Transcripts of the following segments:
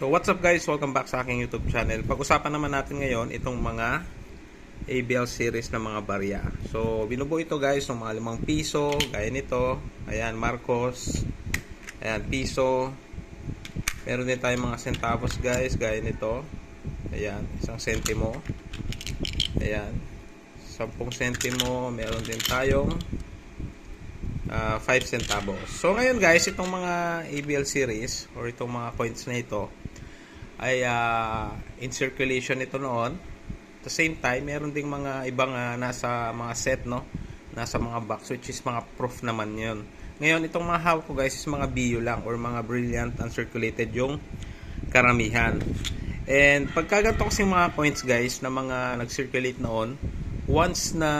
So what's up guys, welcome back sa aking YouTube channel. Pag-usapan naman natin ngayon itong mga ABL series na mga barya. So binubuo ito guys ng mga 5 piso, gaya nito. Ayan, Marcos. Ayan, piso. Meron din tayong mga centavos guys, gaya nito. Ayan, isang sentimo. Ayan. 10 sentimo, meron din tayong uh, 5 centavos. So ngayon guys, itong mga ABL series or itong mga coins na ito ay uh, in circulation ito noon. At the same time, meron ding mga ibang uh, nasa mga set no, nasa mga box which is mga proof naman 'yon. Ngayon, itong mga hawak ko guys is mga BU lang or mga brilliant uncirculated yung karamihan. And pagka ganito kasi mga coins guys na mga nag-circulate noon, once na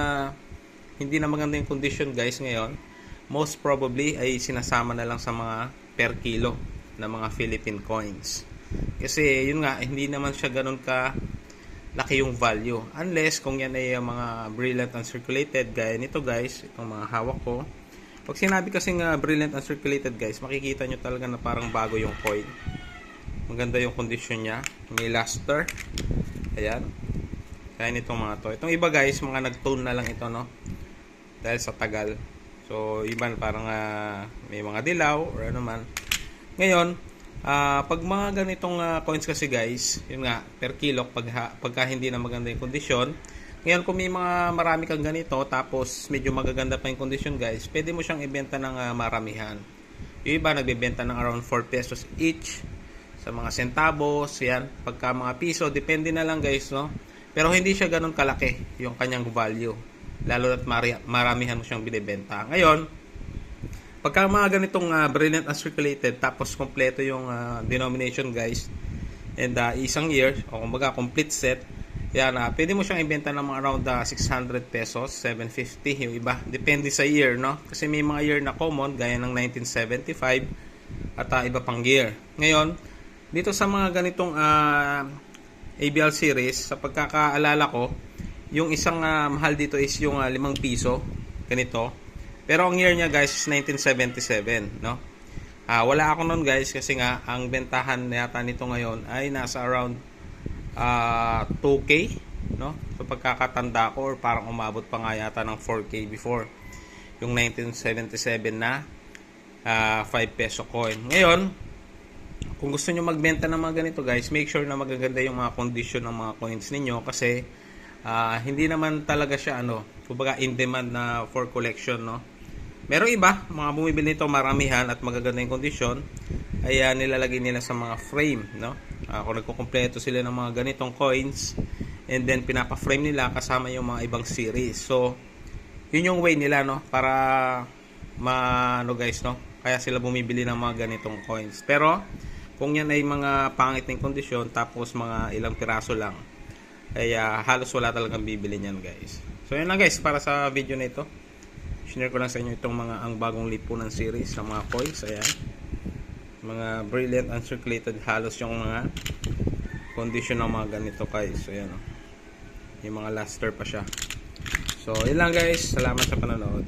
hindi na maganda yung condition guys ngayon, most probably ay sinasama na lang sa mga per kilo na mga Philippine coins. Kasi yun nga, hindi naman siya ganun ka laki yung value. Unless kung yan ay mga brilliant uncirculated, gaya nito guys, itong mga hawak ko. Pag sinabi kasi nga brilliant uncirculated guys, makikita nyo talaga na parang bago yung coin. Maganda yung condition niya. May luster. Ayan. Kaya nitong mga to. Itong iba guys, mga nag-tone na lang ito, no? Dahil sa tagal. So, iba parang uh, may mga dilaw or ano man. Ngayon, uh, pag mga ganitong uh, coins kasi guys, yun nga, per kilo, pag, pagka hindi na maganda yung kondisyon, ngayon kung may mga marami kang ganito, tapos medyo magaganda pa yung kondisyon guys, pwede mo siyang ibenta ng uh, maramihan. Yung iba nagbebenta ng around 4 pesos each sa mga centavos, yan, pagka mga piso, depende na lang guys, no? Pero hindi siya ganun kalaki yung kanyang value. Lalo at maramihan mo siyang binibenta. Ngayon, pagka mga ganitong uh, brilliant uncirculated, tapos kompleto yung uh, denomination guys, and uh, isang year, o kumbaga complete set, yan, uh, pwede mo siyang ibenta ng mga around uh, 600 pesos, 750 yung iba. Depende sa year, no? Kasi may mga year na common, gaya ng 1975 at uh, iba pang year. Ngayon, dito sa mga ganitong uh, ABL series, sa pagkakaalala ko, yung isang uh, mahal dito is yung uh, 5 piso, ganito. Pero ang year niya guys is 1977, no? Uh, wala ako noon guys kasi nga ang bentahan yata nito ngayon ay nasa around uh, 2K, no? So pagkakatanda ko or parang umabot pa nga yata ng 4K before yung 1977 na uh, 5 peso coin. Ngayon, kung gusto nyo magbenta ng mga ganito guys, make sure na magaganda yung mga condition ng mga coins ninyo kasi uh, hindi naman talaga siya ano, kumbaga in demand na for collection, no? Meron iba, mga bumibili nito maramihan at magaganda yung kondisyon, ay uh, nilalagay nila sa mga frame, no? Uh, kung nagkukumpleto sila ng mga ganitong coins, and then pinapa-frame nila kasama yung mga ibang series. So, yun yung way nila, no? Para ma ano guys, no? Kaya sila bumibili ng mga ganitong coins. Pero, kung yan ay mga pangit ng kondisyon, tapos mga ilang piraso lang, ay uh, halos wala talagang bibili niyan guys. So yun lang guys, para sa video na ito. Share ko lang sa inyo itong mga ang bagong lipunan series ng mga coins. Ayan. Mga brilliant uncirculated halos yung mga condition ng mga ganito guys. So ayan oh. Yung mga luster pa siya. So yun guys. Salamat sa panonood.